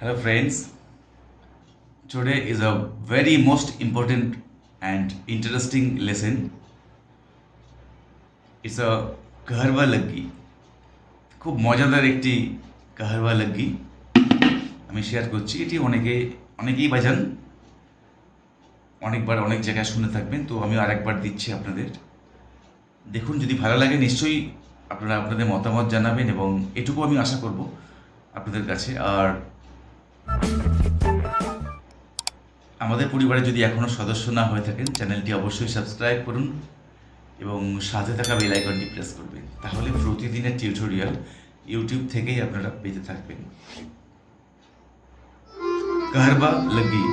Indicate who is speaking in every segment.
Speaker 1: Hello, friends. Today is a very most important and interesting lesson. It's a Kaharwa লগ্গি খুব মজাদার একটি কাহারবা লগ্গি আমি share করছি। এটি অনেকে অনেকেই বাজান। অনেকবার অনেক জায়গায় শুনে থাকবেন। তো আমি আরেকবার দিচ্ছি আপনাদের। দেখুন যদি ভালো লাগে নিশ্চয়ই আপনারা আপনাদের মতামত জানাবেন এবং এটুকু আমি আশা করব আপনাদের কাছে। আর আমাদের পরিবারে যদি এখনও সদস্য না হয়ে থাকেন, চ্যানেলটি অবশ্যই সাবস্ক্রাইব করুন এবং সাথে থাকা বেল আইকনটি প্রেস করবেন। তাহলে প্রতিদিনের টিউটোরিয়াল ইউটিউব থেকেই আপনারা পেতে থাকবেন। কারবা লগি।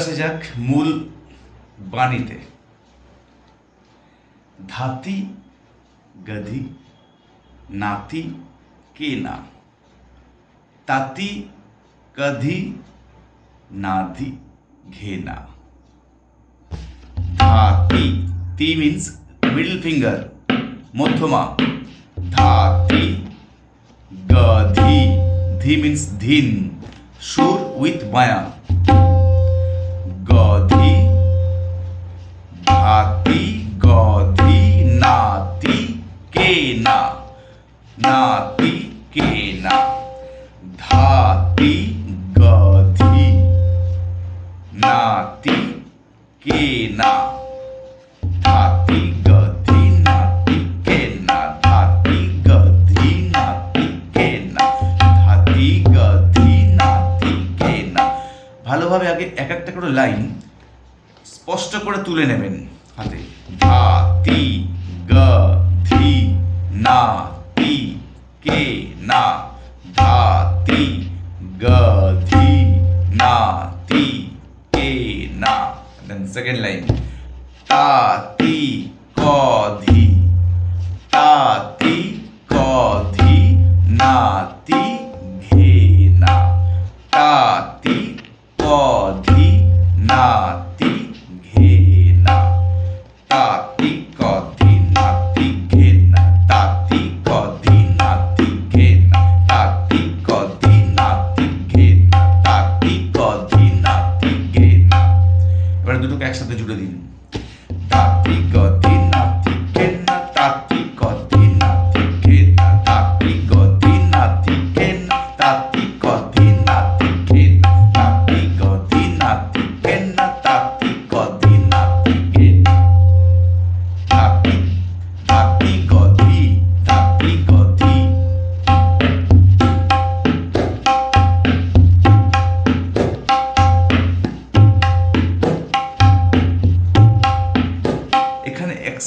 Speaker 1: এবার আসা যাক মূল বাণীতে ধাতি গধি নাতি কে না তাতি কধি নাধি ঘেনা ধাতি তি মিন্স মিডল ফিঙ্গার মধ্যমা ধাতি গধি ধি মিন্স ধিন নাতি কে না ধাতি গধি, নাতি কে না ধাতি গধি, নাতি কে না ধাতি গধি, নাতি কে না ধাতি গধি, নাতি কে না ভালোভাবে আগে এক একটা করে লাইন স্পষ্ট করে তুলে নেবেন হাতে। ধা তি গ ধি না তি কে না ধা তি গ ধি না তি কে না দেন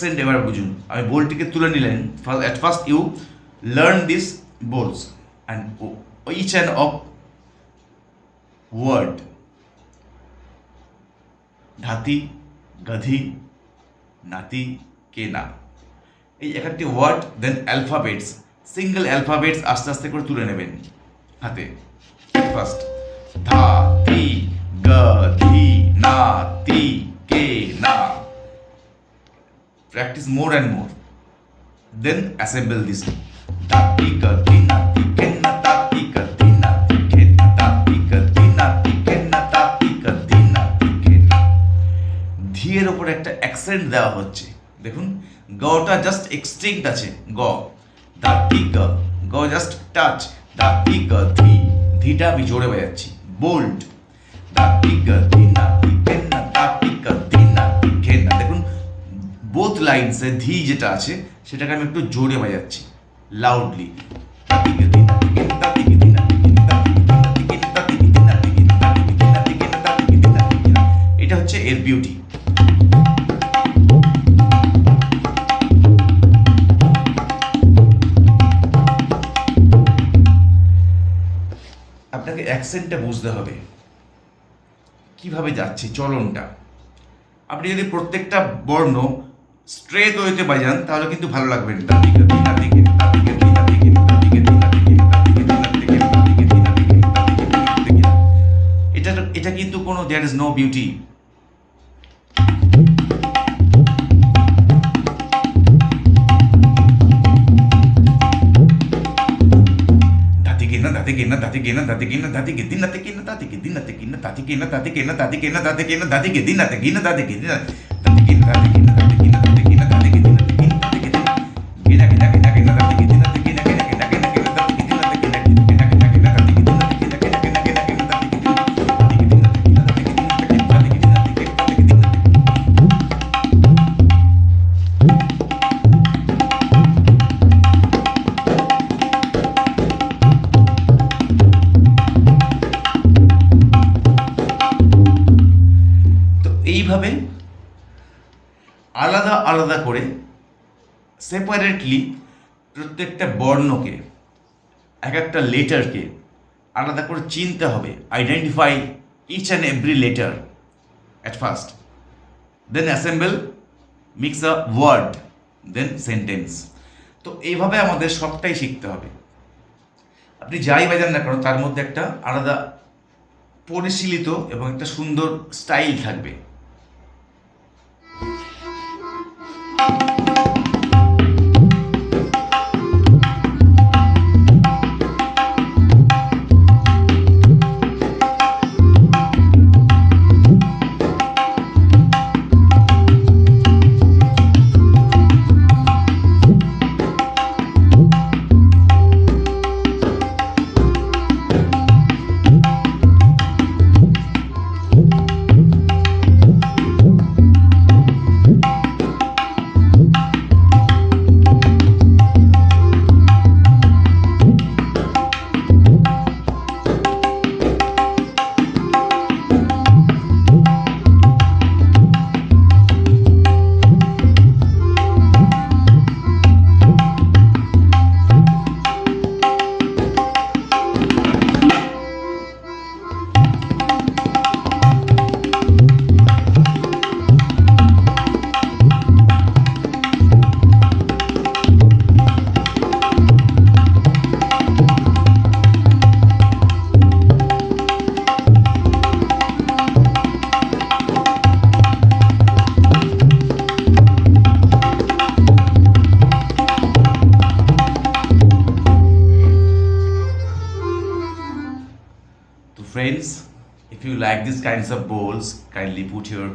Speaker 1: অ্যাকসেন্ট এবার বুঝুন। আমি বোলটিকে তুলে নিলেন। At first you learn this vowels and each end of word ধাতি, গাধি, নাতি, কেনা। এই এক একটি word then alphabets single alphabets আস্তে আস্তে করে তুলে নেবেন হাতে। ফার্স্ট ধা তি গ ধি না তি কে না practice more and more. Then assemble this. Tati kati nati kenna tati kati nati kenna tati kati nati kenna tati kati nati kenna ধীয়ের ওপর একটা অ্যাকসেন্ট দেওয়া হচ্ছে দেখুন গটা জাস্ট এক্সটিংট আছে গ দাতি গ গ জাস্ট টাচ দাতি গ ধি ধিটা আমি জোরে বাজাচ্ছি বোল্ড দাতি গ ধি নাতি বোথ লাইনসে ধি যেটা আছে, সেটাকে আমি একটু জোরে বাজাচ্ছি লাউডলি এটা হচ্ছে এর বিউটি আপনাকে অ্যাকসেন্টটা বুঝতে হবে। কীভাবে যাচ্ছে, চলনটা। আপনি যদি প্রত্যেকটা বর্ণ স্ট্রেট ওয়েতে বাজান তাহলে কিন্তু ভালো লাগবে না তাদিকে দিনাদিকে তাদিকে দিনাদিকে তাদিকে দিনাদিকে তাদিকে দিনাদিকে তাদিকে দিনাদিকে তাদিকে দিনাদিকে এটা এটা কিন্তু কোনো দেয়ার ইজ নো বিউটি দাদিকে না দাদিকে না দাদিকে না দাদিকে না দাদিকে দিন নাতে কিনা দাদিকে দিন নাতে কিনা দাদিকে না দাদিকে না এইভাবে আলাদা আলাদা করে সেপারেটলি প্রত্যেকটা বর্ণকে, এক একটা লেটারকে আলাদা করে চিনতে হবে identify each and every letter at first then assemble mix a word then sentence তো এইভাবে আমাদের সবটাই শিখতে হবে। আপনি যাই বাজান না কেন, তার মধ্যে একটা আলাদা পরিশীলিত এবং একটা সুন্দর স্টাইল থাকবে। Thank you. Like these kinds of bowls, kindly put your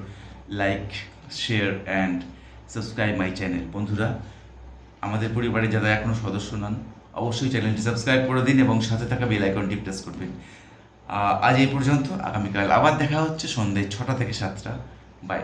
Speaker 1: like, share and subscribe my channel. বন্ধুরা আমাদের পরিবারে যারা এখনও সদস্য নন অবশ্যই চ্যানেলটি সাবস্ক্রাইব করে দিন এবং সাথে থাকা বেল আইকনটি প্রেস করবেন। আজ এই পর্যন্ত আগামীকাল আবার দেখা হচ্ছে সন্ধ্যে ছটা থেকে সাতটা। বাই